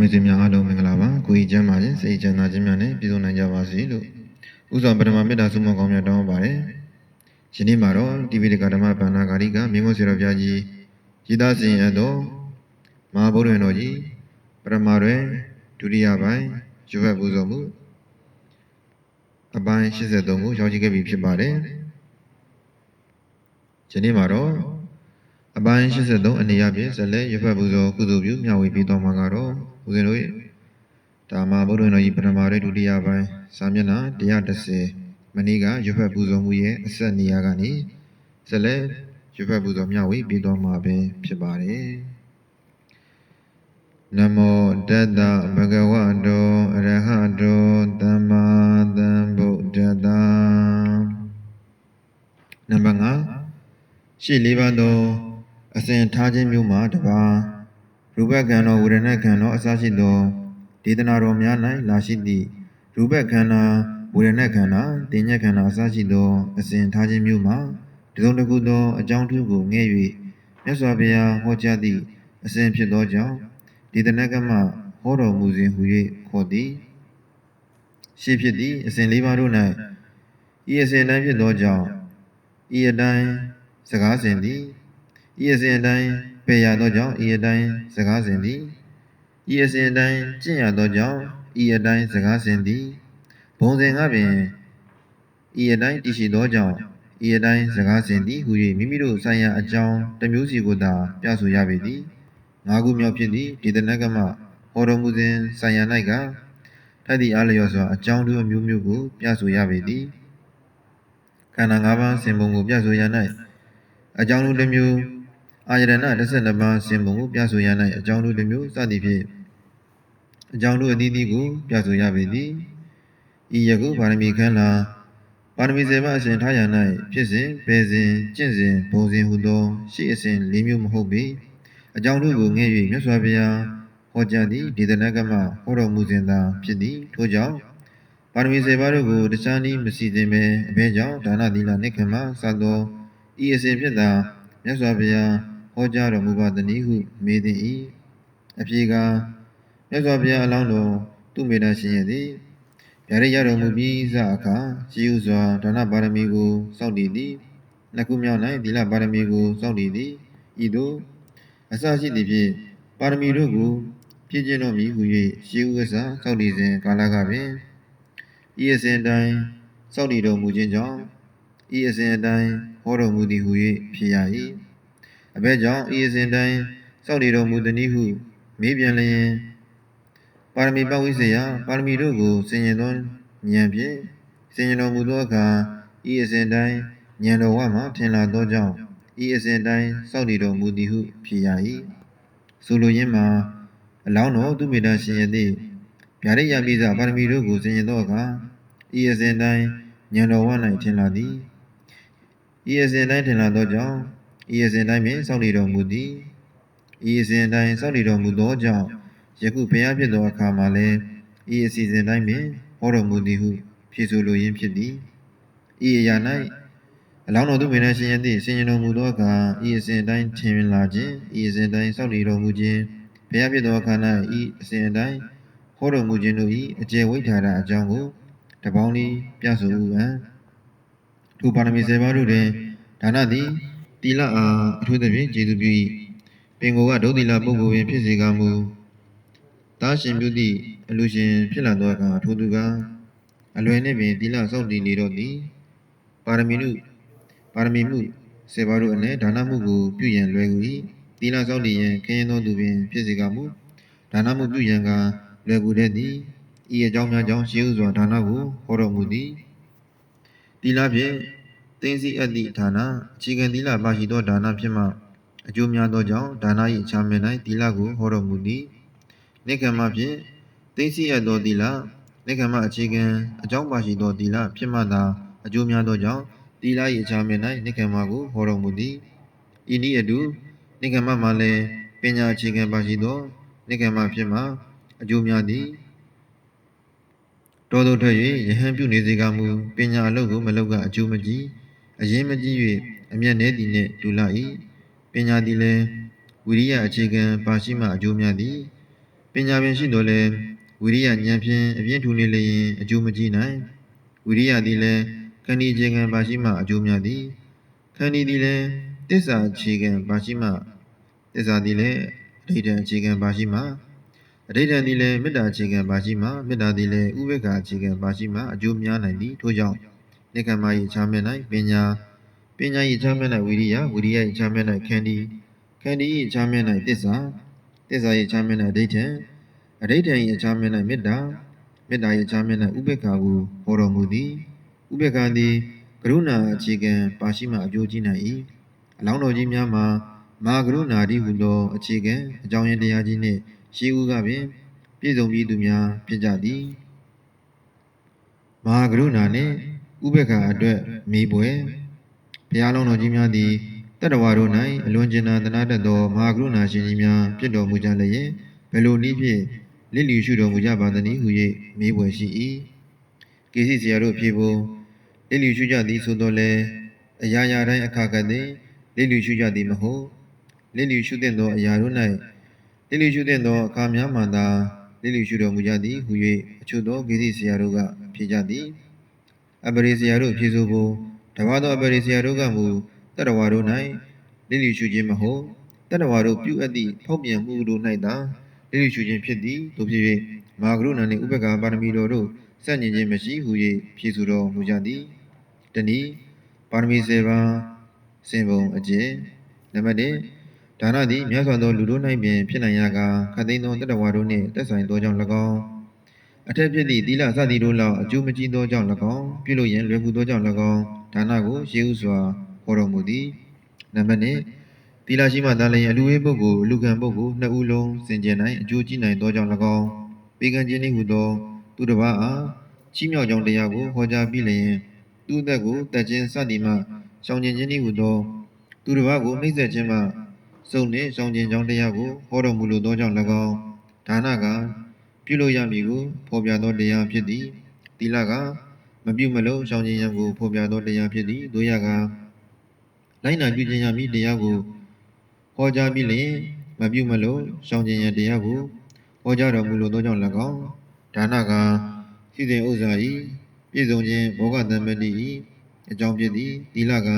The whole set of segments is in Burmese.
မေဆွေများအားလုံးမင်္ဂလာပါကိုကြီးကျမ်းပါခြင်းစိတ်ချမ်းသာခြင်းများနဲ့ပြည့်စုံနိုင်ကြပါစေလို့ဥစွာပထမမေတ္တာဆုမွန်ကောင်းများတောင်းပါတယ်ယနေ့မှာတော့တိပိဋကဓမ္မဗန္နာဂါရိကမင်းမဆွေတော်ဘုရားကြီးကြီးသားစဉ်အပ်သောမဟာဗုဒ္ဓဝင်တော်ကြီးပရမရွယ်ဒုတိယပိုင်းရွတ်ဖတ်ပူဇော်မှုအပိုင်း83ကိုရောက်ရှိခဲ့ပြီဖြစ်ပါတယ်ယနေ့မှာတော့ အပိုင်း83အနေအချင်းဇလက်ရဖတ်ပူဇော်ကုသိုလ်ပြုမျှဝေပြီးတော်မှာကတော့ဦးဇင်းတို့ရဲ့ဒါမှဗုဒ္ဓဝင်တော်ကြီးပထမရဲ့ဒုတိယပိုင်းစာမျက်နှာ130မနေ့ကရဖတ်ပူဇော်မှုရဲ့အဆက်နေရာကနေဇလက်ရဖတ်ပူဇော်မျှဝေပြီးတော်မှာပဲဖြစ်ပါတယ်နမောတတ္တဗဂဝတောအရဟတောသမ္မာသမ္ဗုဒ္ဓတ္တနံပါတ်5ရှေ့လေးပါသော အစဉ်ထားခြင်းမျိုးမှာတပါရူပကံတော်ဝေဒနာကံတော်အစရှိသောဒေသနာတော်များ၌လာရှိသည့်ရူပခန္ဓာဝေဒနာခန္ဓာတင်ညက်ခန္ဓာအစရှိသောအစဉ်ထားခြင်းမျိုးမှာတစုံတစ်ခုသောအကြောင်းထူးကိုငဲ့၍မြတ်စွာဘုရားဟောကြားသည့်အစဉ်ဖြစ်သောကြောင့်ဒေသနာကမဟောတော်မူစဉ်ဟူ၍ခေါ်သည်ရှိဖြစ်သည့်အစဉ်လေးပါးတို့၌ဤအစဉ်တိုင်းဖြစ်သောကြောင့်ဤအတိုင်းစကားစဉ်သည် ဤအစဉ်အတိုင်းပေရသောကြောင့်ဤအတိုင်းစကားစဉ်သည်ဤအစဉ်အတိုင်းကျင့်ရသောကြောင့်ဤအတိုင်းစကားစဉ်သည်ဘုံစဉ်ကပင်ဤအတိုင်းတည်ရှိသောကြောင့်ဤအတိုင်းစကားစဉ်သည်ဟူ၍မိမိတို့ဆိုင်ရာအကြောင်းတစ်မျိုးစီကိုသာပြဆိုရပေသည်ငါးခုမြောက်ဖြစ်သည့်ဒေသနကမဟောတော်မူစဉ်ဆိုင်ရာ၌ကထက်သည့်အားလျော်စွာအကြောင်းတို့အမျိုးမျိုးကို ပြဆိုရပေသည်ခန္ဓာ၅ပါးစင်ပုံကိုပြဆိုရ၌အကြောင်းတို့တစ်မျိုး အာယတနာ12ပါးစင်ပုံကိုပြဆိုရ၌အကြောင်းတို့တစ်မျိုးစသည်ဖြင့်အကြောင်းတို့အသီးသီးကိုပြဆိုရပေသည်ဤယခုပါရမီခန္ဓာပါရမီစေပါအစဉ်ထားရ၌ဖြစ်စဉ်ပေစဉ်ကျင့်စဉ်ဘုံစဉ်ဟုသောရှေ့အစဉ်၄မျိုးမဟုတ်ပေအကြောင်းတို့ကိုငဲ့၍မြတ်စွာဘုရားဟောကြားသည့်ဒေသနာကမဟောတော်မူစဉ်သာဖြစ်သည်ထို့ကြောင့်ပါရမီစေပါတို့ကိုတခြားနည်းမစီစဉ်ပဲအဘဲကြောင့်ဒါနသီလနိက္ခမစသောဤအစဉ်ဖြစ်သာမြတ်စွာဘုရား ဟောကြားတော်မူပါသည်ဟုမေးသည်၏အပြေကမြတ်စွာဘုရားအလောင်းတော်သူမေတ္တာရှင်ရဲ့သည်ဗျာဒိတ်ရတော်မူပြီးစအခါရှိဥစွာဒါနပါရမီကိုစောင့်တည်သည်နှစ်ခုမြောက်၌သီလပါရမီကိုစောင့်တည်သည်ဤသို့အစရှိသည်ဖြင့်ပါရမီတို့ကိုပြည့်ကျင့်တော်မူဟု၍ရှိဥစွာစောင့်တည်စဉ်ကာလကပင်ဤအစဉ်တိုင်းစောင့်တည်တော်မူခြင်းကြောင့်ဤအစဉ်တိုင်းဟောတော်မူသည်ဟု၍ဖြစ်ရ၏ အဘဲကြောင့်ဤအစဉ်တိုင်းစောင့်တည်တော်မူသည်နည်းဟုမေးပြန်လျင်ပါရမီပဝိစေယပါရမီတို့ကိုဆင်ញင်သောဉာဏ်ဖြင့်ဆင်ញင်တော်မူသောအခါဤအစဉ်တိုင်းဉာဏ်တော်ဝမှထင်လာသောကြောင့်ဤအစဉ်တိုင်းစောင့်တည်တော်မူသည်ဟုဖြစ်ရ၏ဆိုလိုရင်းမှာအလောင်းတော်သူမေတ္တာရှင်ရသည့်ဗျာဒိတ်ယပိစပါရမီတို့ကိုဆင်ញင်သောအခါဤအစဉ်တိုင်းဉာဏ်တော်ဝ၌ထင်လာသည်ဤအစဉ်တိုင်းထင်လာသောကြောင့် ဤအစဉ်တိုင်းပင်စောင့်တည်တော်မူသည်ဤအစဉ်တိုင်းစောင့်တည်တော်မူသောကြောင့်ယခုဘုရားဖြစ်သောအခါမှာလည်းဤအစီအစဉ်တိုင်းပင်ဟောတော်မူသည်ဟုဖြေဆိုလိုရင်းဖြစ်သည်ဤအရာ၌အလောင်းတော်သူပင်လည်းရှင်ရသည့်ဆင်ញင်တော်မူသောအခါဤအစဉ်တိုင်းထင်လာခြင်းဤအစဉ်တိုင်းစောင့်တည်တော်မူခြင်းဘုရားဖြစ်သောအခါ၌ဤအစဉ်တိုင်းဟောတော်မူခြင်းတို့၏အကျေဝိထာရအကြောင်းကိုတပေါင်းလေးပြဆိုဥအံထိုပါရမီစေပါတို့တွင်ဒါနသည် တီလအားအထူးသဖြင့်ကျေသူပြု၏ပင်ကိုကဒုသီလပုဂ္ဂိုလ်ပင်ဖြစ်စေကမူတာရှင်ပြုသည့်အလူရှင်ဖြစ်လာသောအခါထိုသူကအလွယ်နှင့်ပင်တီလစောင့်တည်နေတော့သည်ပါရမီနုပါရမီမှုစေပါတို့အ내ဒါနမှုကိုပြုရန်လွယ်ကူ၏တီလစောင့်တည်ရန်ခင်းသောသူပင်ဖြစ်စေကမူဒါနမှုပြုရန်ကလွယ်ကူတဲ့သည်ဤအကြောင်းများကြောင့်ရှေးဥစွာဒါနကိုဟောတော်မူသည်တီလဖြင့် သိသိအပ်သည့်ဒါနအခြေခံသီလပါရှိသောဒါနဖြစ်မှအကျိုးများသောကြောင့်ဒါန၏အခြားမြင်၌သီလကိုဟောတော်မူသည်နိက္ခမဖြင့်သိသိအပ်သောသီလနိက္ခမအခြေခံအကြောင်းပါရှိသောသီလဖြစ်မှသာအကျိုးများသောကြောင့်သီလ၏အခြားမြင်၌နိက္ခမကိုဟောတော်မူသည်ဤနည်းအတူနိက္ခမမှာလည်းပညာအခြေခံပါရှိသောနိက္ခမဖြစ်မှအကျိုးများသည်တော်တော်ထွက်၍ယဟန်ပြုနေစေကမူပညာအလုပ်ကိုမလုပ်ကအကျိုးမကြည့် အရင်မကြည့်၍အမျက်နှဲသည်နှင့်တူလာ၏ပညာသည်လည်းဝိရိယအခြေခံပါရှိမှအကျိုးများသည်ပညာပင်ရှိတော်လဲဝိရိယဉာဏ်ဖြင့်အပြင်းထူနေလျင်အကျိုးမကြီးနိုင်ဝိရိယသည်လည်းခန္ဒီအခြေခံပါရှိမှအကျိုးများသည်ခန္ဒီသည်လည်းတစ္ဆာအခြေခံပါရှိမှတစ္ဆာသည်လည်းအဋ္ဌံအခြေခံပါရှိမှအဋ္ဌံသည်လည်းမေတ္တာအခြေခံပါရှိမှမေတ္တာသည်လည်းဥပေက္ခအခြေခံပါရှိမှအကျိုးများနိုင်သည်ထို့ကြောင့် နိက္ခမ၏ခြားမဲ့၌ပညာပညာ၏ခြားမဲ့၌ဝိရိယဝိရိယ၏ခြားမဲ့၌ခန္ဒီခန္ဒီ၏ခြားမဲ့၌တစ္ဆာတစ္ဆာ၏ခြားမဲ့၌အဋ္ဌံအဋ္ဌံ၏အခြားမဲ့၌မေတ္တာမေတ္တာ၏အခြားမဲ့၌ဥပေက္ခကိုဟောတော်မူသည်ဥပေက္ခသည်ကရုဏာအခြေခံပါရှိမှအကျိုးကြီးနိုင်၏အလောင်းတော်ကြီးများမှာမဟာကရုဏာတိဟုသောအခြေခံအကြောင်းရင်းတရားကြီးနှင့်ရှိဦးကပင်ပြည့်စုံပြီးသူများဖြစ်ကြသည်မဟာကရုဏာနှင့် ဥပေက္ခအတွက်မိပွဲဘုရားလုံးတော်ကြီးများသည်တတ္တဝါတို့၌အလွန်ကျင်နာသနာတတ်သောမဟာကရုဏာရှင်ကြီးများဖြစ်တော်မူကြလျက်ဘယ်လိုနည်းဖြင့်လစ်လျူရှုတော်မူကြပါသနည်းဟု၍မိပွဲရှိ၏ကေစီဆရာတို့ဖြေဖို့လစ်လျူရှုကြသည်ဆိုတော့လေအရာရာတိုင်းအခါကသည်လစ်လျူရှုကြသည်မဟုတ်လစ်လျူရှုတဲ့သောအရာတို့၌လစ်လျူရှုတဲ့သောအခါများမှသာလစ်လျူရှုတော်မူကြသည်ဟု၍အချို့သောကေစီဆရာတို့ကဖြေကြသည် အပရိဆရာတို့ဖြေဆိုဖို့တပါးသောအပရိဆရာတို့ကမူတတ္တဝါတို့၌လိလိရှုခြင်းမဟုတ်တတ္တဝါတို့ပြုအပ်သည့်ဖောက်ပြန်မှုတို့၌သာလိလိရှုခြင်းဖြစ်သည်တို့ဖြစ်၍မာဂရုဏာနှင့်ဥပက္ခပါရမီတော်တို့စန့်ကျင်ခြင်းမရှိဟု၍ဖြေဆိုတော်မူကြသည်တနည်းပါရမီစေပါစင်ပုံအကျင့်နံပါတ်1ဒါနသည်မြတ်စွာသောလူတို့၌ပင်ဖြစ်နိုင်ရာကခတ်သိမ်းသောတတ္တဝါတို့နှင့်သက်ဆိုင်သောကြောင့်၎င်း အထက်ဖြစ်သည့်သီလစသည်တို့လောက်အကျိုးမကြီးသောကြောင့်၎င်းပြုလို့ရန်လွယ်ကူသောကြောင့်၎င်းဒါနကိုရှေးဥစွာဟောတော်မူသည်နံပါတ်1သီလရှိမှသာလျှင်အလူဝေးပုဂ္ဂိုလ်အလူခံပုဂ္ဂိုလ်နှစ်ဦးလုံးစင်ကြယ်နိုင်အကျိုးကြီးနိုင်သောကြောင့်၎င်းပေကံခြင်းနှင့်ဟူသော သူတစ်ပါးအားချီးမြှောက်ကြောင်းတရားကိုဟောကြားပြီးလျင်သူအသက်ကိုတတ်ခြင်းစသည်မှရှောင်ကျင်ခြင်းနှင့်ဟူသောသူတစ်ပါးကိုနှိမ့်ဆက်ခြင်းမှစုံနှင့်ရှောင်ကျင်ကြောင်းတရားကိုဟောတော်မူလိုသောကြောင့်၎င်းဒါနက ပြုလို့ရမည်ကိုဖော်ပြသောတရားဖြစ်သည်သီလကမပြုမလို့ရှောင်ခြင်းရန်ကိုဖော်ပြသောတရားဖြစ်သည်တို့ရကလိုက်နာပြုခြင်းရမည်တရားကိုဟောကြားပြီးလျင်မပြုမလို့ရှောင်ခြင်းရန်တရားကိုဟောကြားတော်မူလိုသောကြောင့်၎င်းဒါနကစီစဉ်ဥစ္စာ၏ပြည့်စုံခြင်းဘောဂတမ္မတိ၏အကြောင်းဖြစ်သည်သီလက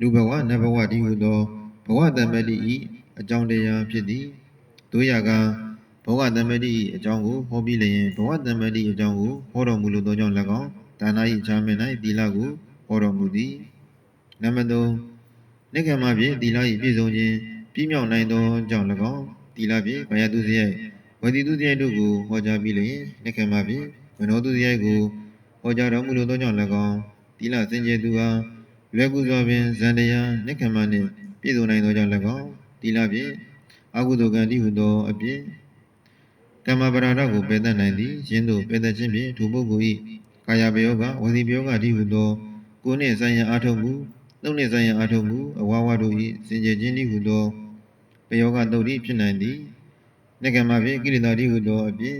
လူဘဝနတ်ဘဝတည်းဟုသောဘဝတမ္မတိ၏အကြောင်းတရားဖြစ်သည်တို့ရက ဘဝတမ္မတိအကြောင်းကိုဟောပြီးလျင်ဘဝတမ္မတိအကြောင်းကိုဟောတော်မူလိုသောကြောင့်၎င်းဒါန၏ချမ်းမြင်၌သီလကိုဟောတော်မူသည်နံပါတ်3နိဂမဖြင့်သီလ၏ပြည့်စုံခြင်းပြည့်မြောက်နိုင်သောကြောင့်၎င်းသီလဖြင့်ဘာယတုစရိုက်ဝတိတုစရိုက်တို့ကိုဟောကြားပြီးလျင်နိဂမဖြင့်မနောတုစရိုက်ကိုဟောကြားတော်မူလိုသောကြောင့်၎င်းသီလစင်ကြယ်သူအားလွယ်ကူစွာပင်ဇန်တရားနိဂမနှင့်ပြည့်စုံနိုင်သောကြောင့်၎င်းသီလဖြင့်အကုသိုလ်ကံတည်းဟုသောအပြစ် ကမ္မပရာဒကိုပယ်တတ်နိုင်သည်ယင်းတို့ပယ်တတ်ခြင်းဖြင့်ထိုပုဂ္ဂိုလ်၏ကာယပယောဂဝစီပယောဂတိဟုသောကိုယ်နှင့်ဆိုင်ရန်အာထုံမှုနှုတ်နှင့်ဆိုင်ရန်အာထုံမှုအဝါဝတို့၏စင်ကြယ်ခြင်းတိဟုသောပယောဂတုတ်တိဖြစ်နိုင်သည်နေကမ္မဖြင့်ကိလေသာတိဟုသောအပြစ်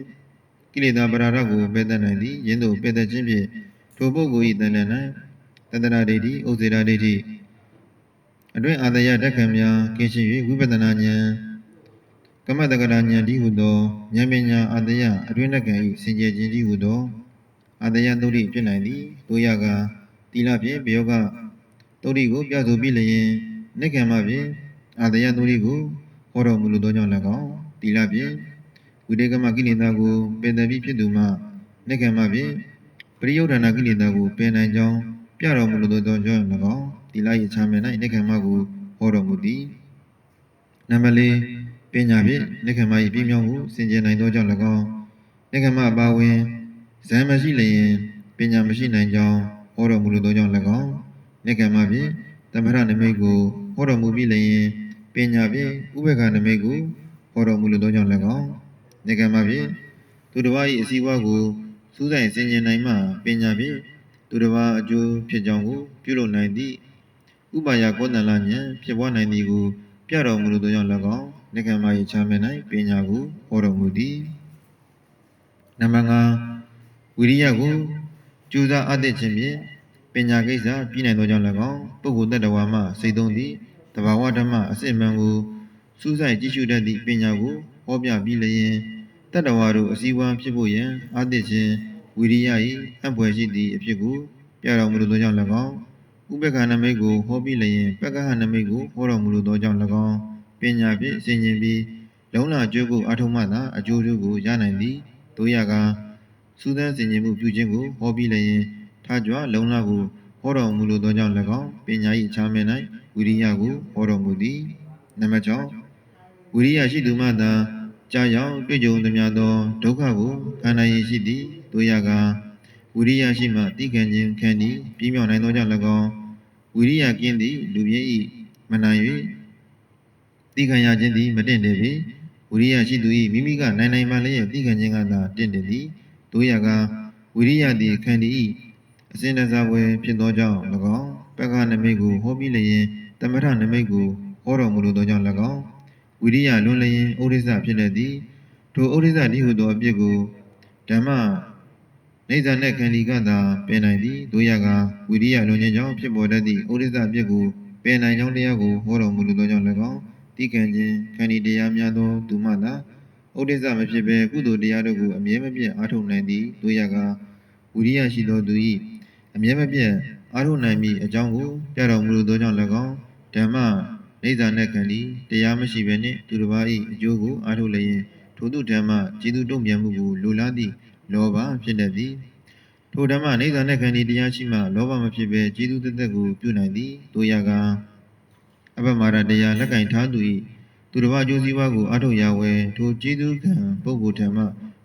ကိလေသာပရာဒကိုပယ်တတ်နိုင်သည်ယင်းတို့ပယ်တတ်ခြင်းဖြင့်ထိုပုဂ္ဂိုလ်၏တဏ္ဍ၌တတရာဒိဋ္ဌိဥစေရာဒိဋ္ဌိအတွင်းအာတယတက်ခံများကင်းရှင်း၍ဝိပဿနာဉာဏ် ကမ္မတက္ကရာဉာဏ်တည်းဟုသောဉာဏ်ပညာအတ္တယအတွင်းတက္ကံ၏စင်ကြယ်ခြင်းတည်းဟုသောအတ္တယသုတိဖြစ်နိုင်သည်တို့ရကတိလဖြင့်ဘယောကသုတိကိုပြဆိုပြီးလျင်နိက္ကမ္မဖြင့်အတ္တယသုတိကိုဟောတော်မူလိုသောကြောင့်၎င်းတိလဖြင့်ဝိတေကမကိလေသာကိုပင်တပြီးဖြစ်သူမှနိက္ကမ္မဖြင့်ပရိယုဒ္ဓနာကိလေသာကိုပင်နိုင်ကြောင်းပြတော်မူလိုသောကြောင့်၎င်းတိလ၏ချမ်းမြင်၌နိက္ကမ္မကိုဟောတော်မူသည်နံပါတ်၄ ပညာဖြင့်နိခမ၏ပြည့်မြောက်မှုစင်ကြယ်နိုင်သောကြောင့်၎င်းနိခမအပါဝင်ဇံမရှိလျင်ပညာမရှိနိုင်ကြောင်းဟောတော်မူလိုသောကြောင့်၎င်းနိခမဖြင့်သမထနမိတ်ကိုဟောတော်မူပြီးလျင်ပညာဖြင့်ဥပ္ပခနမိတ်ကိုဟောတော်မူလိုသောကြောင့်၎င်းနိခမဖြင့်သူတစ်ပါး၏အစည်းအဝါကိုစူးစိုက်စင်ကြယ်နိုင်မှပညာဖြင့်သူတစ်ပါးအကျိုးဖြစ်ကြောင်းကိုပြုလုပ်နိုင်သည့်ဥပါယကောတလဉာဏ်ဖြစ်ပွားနိုင်သည်ကိုပြတော်မူလိုသောကြောင့်၎င်း နိကမ္မ၏ချမ်းမြင်၌ပညာကိုဟောတော်မူသည်နံပါတ်5ဝိရိယကိုကြိုးစားအပ်တဲ့ခြင်းဖြင့်ပညာကိစ္စပြီးနိုင်သောကြောင့်၎င်းပုဂ္ဂိုလ်တ attva မှစိတ်သုံးသည့်တဘာဝဓမ္မအစစ်အမှန်ကိုစူးစိုက်ကြည့်ရှုတတ်သည့်ပညာကိုဟောပြပြီးလျင်တတ္တဝါတို့အစည်းအဝါးဖြစ်ဖို့ယံအာသစ်ခြင်းဝိရိယ၏အဖွယ်ရှိသည့်အဖြစ်ကိုပြတော်မူလိုသောကြောင့်၎င်းဥပက္ခနမိတ်ကိုဟောပြီးလျင်ပက္ခဟနမိတ်ကိုဟောတော်မူလိုသောကြောင့်၎င်း ပညာဖြင့်ဆင်ခြင်ပြီးလုံးလာကျိုးကိုအထုံးမှသာအကျိုးတို့ကိုရနိုင်သည်တို့ရကစူးစမ်းဆင်ခြင်မှုပြုခြင်းကိုဟောပြီးလျင်ထားကြွလုံးလာကိုဟောတော်မူလိုသောကြောင့်၎င်းပညာ၏အခြားမဲ့၌ဝိရိယကိုဟောတော်မူသည်နံပါတ်6ဝိရိယရှိသူမှသာကြာရောက်တွေ့ကြုံသမျှသောဒုက္ခကိုခံနိုင်ရရှိသည်တို့ရကဝိရိယရှိမှတိခံခြင်းခံသည်ပြင်းမြောက်နိုင်သောကြောင့်၎င်းဝိရိယကင်းသည်လူပြည့်၏မနိုင်၍ တိခံရခြင်းသည်မတင့်တယ်ပေဝိရိယရှိသူ၏မိမိကနိုင်နိုင်မှလည်းတိခံခြင်းကသာတင့်တယ်သည်တို့ရကဝိရိယသည်ခံသည်၏အစဉ်တစားဝယ်ဖြစ်သောကြောင့်၎င်းပက္ခနမိတ်ကိုဟောပြီးလျင်တမထနမိတ်ကိုဟောတော်မူလိုသောကြောင့်၎င်းဝိရိယလွန်လျင်ဩရိစဖြစ်လက်သည်ထိုဩရိစတိဟုသောအပြစ်ကိုဓမ္မနေဇာနဲ့ခန္ဒီကသာပယ်နိုင်သည်တို့ရကဝိရိယလွန်ခြင်းကြောင့်ဖြစ်ပေါ်တတ်သည့်ဩရိစအပြစ်ကိုပယ်နိုင်ကြောင်းတရားကိုဟောတော်မူလိုသောကြောင့်၎င်း တိကံခြင်းခန္ဒီတရားများသောသူမှသာဩရိစမဖြစ်ဘဲကုသိုလ်တရားတို့ကိုအမြဲမပြတ်အားထုတ်နိုင်သည်တို့ရကဝိရိယရှိသောသူ၏အမြဲမပြတ်အားထုတ်နိုင်မည်အကြောင်းကိုပြတော်မူလိုသောကြောင့်၎င်းဓမ္မနေသာနဲ့ခံသည်တရားမရှိဘဲနှင့်သူတစ်ပါး၏အကျိုးကိုအားထုတ်လျင်ထိုသူဓမ္မကျေသူတုံ့ပြန်မှုကိုလိုလားသည့်လောဘဖြစ်တတ်သည်ထိုဓမ္မနေသာနဲ့ခံသည်တရားရှိမှလောဘမဖြစ်ဘဲကျေသူတသက်ကိုပြုနိုင်သည်တို့ရက အပမရတရားလက်ကင်ထားသူ၏သူတစ်ပါးအကျိုးစီးပွားကိုအားထုတ်ရဝဲထိုကျေသူကံပုဂ္ဂိုလ်ဓမ္မ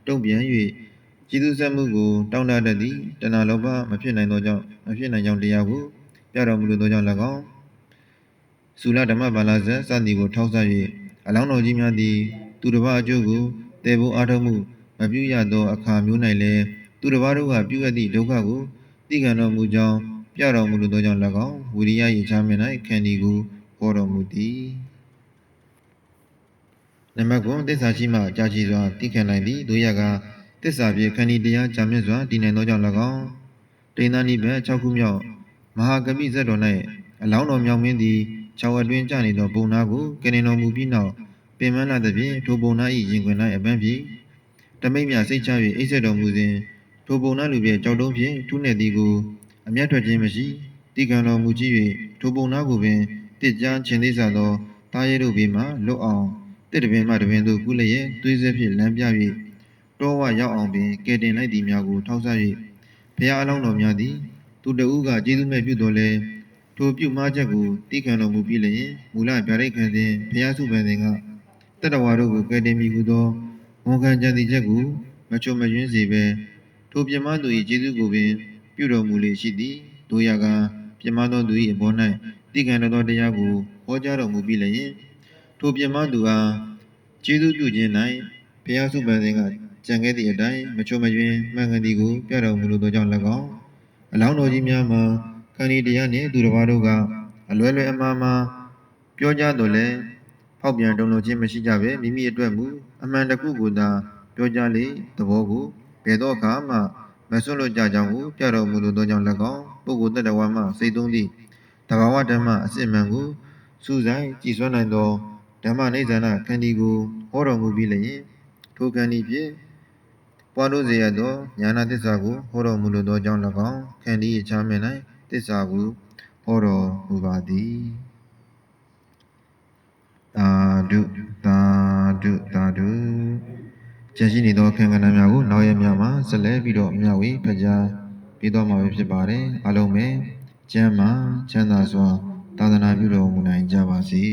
တုံ့ပြန်၍ကျေသူဆက်မှုကိုတောင်းတတတ်သည်တဏှာလောဘမဖြစ်နိုင်သောကြောင့်မဖြစ်နိုင်ကြောင်းတရားကိုပြတော်မူလိုသောကြောင့်၎င်းသုလဓမ္မဘာလာဇစသည်ကိုထောက်ဆ၍အလောင်းတော်ကြီးများသည်သူတစ်ပါးအကျိုးကိုတည်ဖို့အားထုတ်မှုမပြုရသောအခါမျိုး၌လည်းသူတစ်ပါးတို့ကပြုအပ်သည့်ဒုက္ခကိုသိခံတော်မူကြောင်းပြတော်မူလိုသောကြောင့်၎င်းဝိရိယ၏ချမ်းမြင်၌ခန္ဒီကို ဟောတော်မူသည်နမကွန်သစ္စာရှိမှကြာချီစွာသိခံနိုင်သည်တို့ရကသစ္စာဖြင့်ခန္ဒီတရားကြာမြင့်စွာတည်နိုင်သောကြောင့်၎င်းတိဏ္ဍာနိဘတ်6ခုမြောက်မဟာကမိဇတ်တော်၌အလောင်းတော်မြောင်မင်းသည်ခြောက်အတွင်းကျနေသောဘုံနာကိုကနေတော်မူပြီးနောက်ပင်မလာသဖြင့်ထိုဘုံနာ၏ရင်ခွင်၌အပန်းဖြင့်တမိတ်မြစိတ်ချ၍အိပ်ဆက်တော်မူစဉ်ထိုဘုံနာလူပြည့်ကြောက်တုံးဖြင့်ထုနေသည်ကိုအမျက်ထွက်ခြင်းမရှိတိကံတော်မူကြည့်၍ထိုဘုံနာကိုပင် တစ်ကြားခြင်းသေးစွာသောတာရဲတို့ဘေးမှလွတ်အောင်တစ်တပင်မှတပင်သို့ကူးလျက်သွေးစက်ဖြင့်လမ်းပြ၍တောဝရောက်အောင်ပင်ကဲတင်လိုက်သည်များကိုထောက်ဆ၍ဘုရားအလောင်းတော်များသည်သူတဦးကကျေးဇူးမဲ့ပြုတော်လဲထိုပြုမှားချက်ကိုတိခံတော်မူပြီးလျင်မူလဗျာဒိတ်ခံစဉ်ဘုရားစုပန်စဉ်ကတတဝါတို့ကိုကယ်တင်မိဟုသောဝန်ခံကြံစီချက်ကိုမချုံမယွင်းစေဘဲထိုပြမသူ၏ကျေးဇူးကိုပင်ပြုတော်မူလေရှိသည်တို့ရကပြမသောသူ၏အပေါ်၌ တိခံတော်သောတရားကိုဟောကြားတော်မူပြီးလျင်ထိုပြမသူအားကျေးဇူးပြုခြင်း၌ဘုရားစုပန်စဉ်ကကြံခဲ့သည့်အတိုင်းမချုံမယွင်းမှန်ကန်သည်ကိုပြတော်မူလိုသောကြောင့်၎င်းအလောင်းတော်ကြီးများမှာခန္ဒီတရားနှင့်သူတစ်ပါးတို့ကအလွယ်လွယ်အမှားမှားပြောကြတော့လဲဖောက်ပြန်တုံ့လို့ခြင်းမရှိကြပဲမိမိအတွက်မူအမှန်တစ်ခုကိုသာပြောကြလေသဘောကိုဘယ်တော့အခါမှမဆွလွတ်ကြကြောင်းကိုပြတော်မူလိုသောကြောင့်၎င်းပုဂ္ဂိုလ်တ attva မှစိတ်သုံးသည့် တဘာဝဓမ္မအစစ်မှန်ကိုစူးစိုက်ကြည်စွမ်းနိုင်သောဓမ္မနိစ္စနာခန္ဒီကိုဟောတော်မူပြီးလျင်ထိုခန္ဒီဖြင့်ပွားလို့စေရသောဉာဏသစ္စာကိုဟောတော်မူလိုသောကြောင့်၎င်းခန္ဒီ၏ချမ်းမြင်၌သစ္စာကိုဟောတော်မူပါသည်သာဓုသာဓုသာဓုကျန်ရှိနေသောခံကဏ္ဍများကိုနောက်ရက်များမှာဆက်လက်ပြီးတော့မျှဝေဖကြားပေးသွားမှာပဲဖြစ်ပါတယ်အားလုံးပဲ ကျမ်းမာချမ်းသာစွာသာသနာပြုတော်မူနိုင်ကြပါစေ